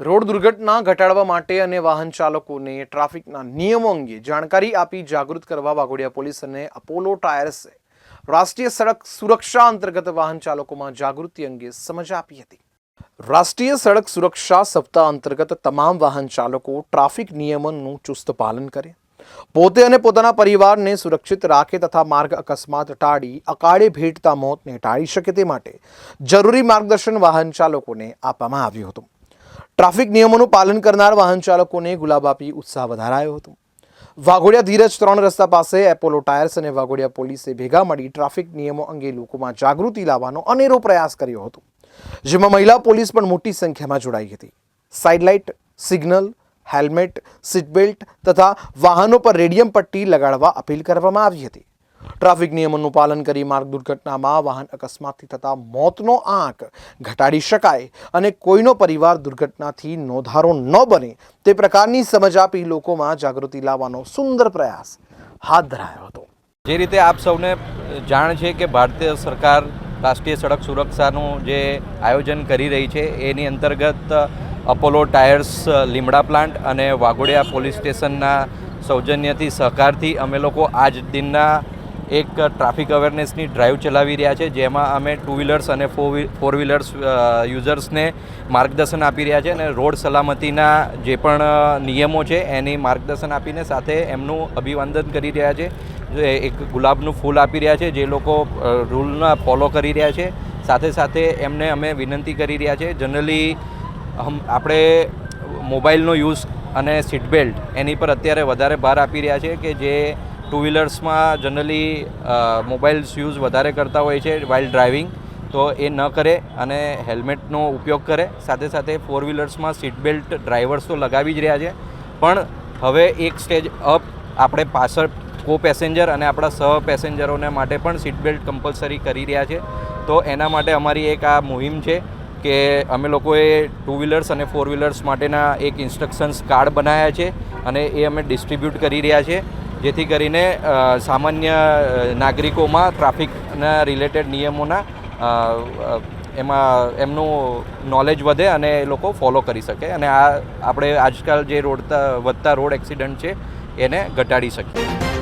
Road દુર્ઘટના ઘટાડવા માટે અને વાહન ચાલકોને ટ્રાફિકના નિયમો અંગે જાણકારી આપી જાગૃત કરવા વાઘોડિયા પોલીસ અને અપોલો ટાયર્સે રાષ્ટ્રીય સડક સુરક્ષા અંતર્ગત વાહન ચાલકોમાં જાગૃતિ અંગે સમજ આપી હતી. રાષ્ટ્રીય સડક સુરક્ષા સપ્તાહ અંતર્ગત તમામ વાહન ચાલકો ટ્રાફિક નિયમનનું ચુસ્ત પાલન કરે. પોતે અને પોતાના પરિવારને સુરક્ષિત રાખે તથા માર્ગ અકસ્માત ટાળી અકાળે ભેટતા મોતને ટાળી શકે તે માટે જરૂરી માર્ગદર્શન વાહન ચાલકોને આપવામાં આવ્યું હતું. ટ્રાફિક નિયમોનું પાલન કરનાર વાહન ચાલકોને ગુલાબ આપી ઉત્સાહ વધારાયો હતો. વાઘોડિયા ધીરજ ત્રણ રસ્તા પાસે એપોલો ટાયર્સ અને વાઘોડિયા પોલીસે ભેગા મળી ટ્રાફિક નિયમો અંગે લોકોમાં જાગૃતિ લાવવાનો અનેરો પ્રયાસ કર્યો હતો. જેમાં મહિલા પોલીસ પણ મોટી સંખ્યામાં જોડાઈ હતી. સાઇડલાઇટ, સિગ્નલ, હેલ્મેટ સીટબેલ્ટ તથા વાહનો પર રેડિયમ પટ્ટી લગાડવા અપીલ કરવામાં આવી હતી. ટ્રાફિક નિયમોનું પાલન કરી માર્ગ દુર્ઘટનામાં વાહન અકસ્માતથી થતા મોતનો આંક ઘટાડી શકાય અને કોઈનો પરિવાર દુર્ઘટનાથી નોંધારો ન બને તે પ્રકારની સમજ આપી લોકોમાં જાગૃતિ લાવવાનો સુંદર પ્રયાસ હાથ ધરાયો હતો. જે રીતે આપ સૌને જાણ છે કે ભારતીય સરકાર રાષ્ટ્રીય સડક સુરક્ષાનું જે આયોજન કરી રહી છે, એની અંતર્ગત અપોલો ટાયર્સ લીમડા પ્લાન્ટ અને વાઘોડિયા પોલીસ સ્ટેશનના સૌજન્યથી સહકારથી અમે લોકો આજ દિનના એક ટ્રાફિક અવેરનેસની ડ્રાઈવ ચલાવી રહ્યા છે, જેમાં અમે ટુ વ્હીલર્સ અને ફોર વ્હીલર્સ યુઝર્સને માર્ગદર્શન આપી રહ્યા છે અને રોડ સલામતીના જે પણ નિયમો છે, એની માર્ગદર્શન આપીને સાથે એમનું અભિવાદન કરી રહ્યા છે. એક ગુલાબનું ફૂલ આપી રહ્યા છે, જે લોકો રૂલના ફોલો કરી રહ્યા છે. સાથે સાથે એમને અમે વિનંતી કરી રહ્યા છે જનરલી આપણે મોબાઈલનો યુઝ અને સીટ બેલ્ટ એની પર અત્યારે વધારે ભાર આપી રહ્યા છે કે જે ટુ વ્હીલર્સમાં જનરલી મોબાઈલ્સ યુઝ વધારે કરતા હોય છે વાઇલ ડ્રાઇવિંગ તો એ ન કરે અને હેલ્મેટનો ઉપયોગ કરે. સાથે સાથે ફોર વ્હીલર્સમાં સીટ બેલ્ટ ડ્રાઈવર્સ તો લગાવી જ રહ્યા છે. પણ હવે એક સ્ટેજ અપ આપણે પાછળ કો પેસેન્જર અને આપણા સહ પેસેન્જરોને માટે પણ સીટ બેલ્ટ કમ્પલસરી કરી રહ્યા છે. તો એના માટે અમારી એક આ મુહિમ છે કે અમે લોકોએ ટુ વ્હીલર્સ અને ફોર વ્હીલર્સ માટેના એક ઇન્સ્ટ્રક્શન્સ કાર્ડ બનાવ્યા છે અને એ અમે ડિસ્ટ્રીબ્યુટ કરી રહ્યા છે. જેથી કરીને સામાન્ય નાગરિકોમાં ટ્રાફિકના રિલેટેડ નિયમોના એમાં એમનું નોલેજ વધે અને એ લોકો ફોલો કરી શકે અને આ, આપણે આજકાલ જે રોડતા, વધતા રોડ એક્સિડન્ટ છે, એને ઘટાડી શકીએ.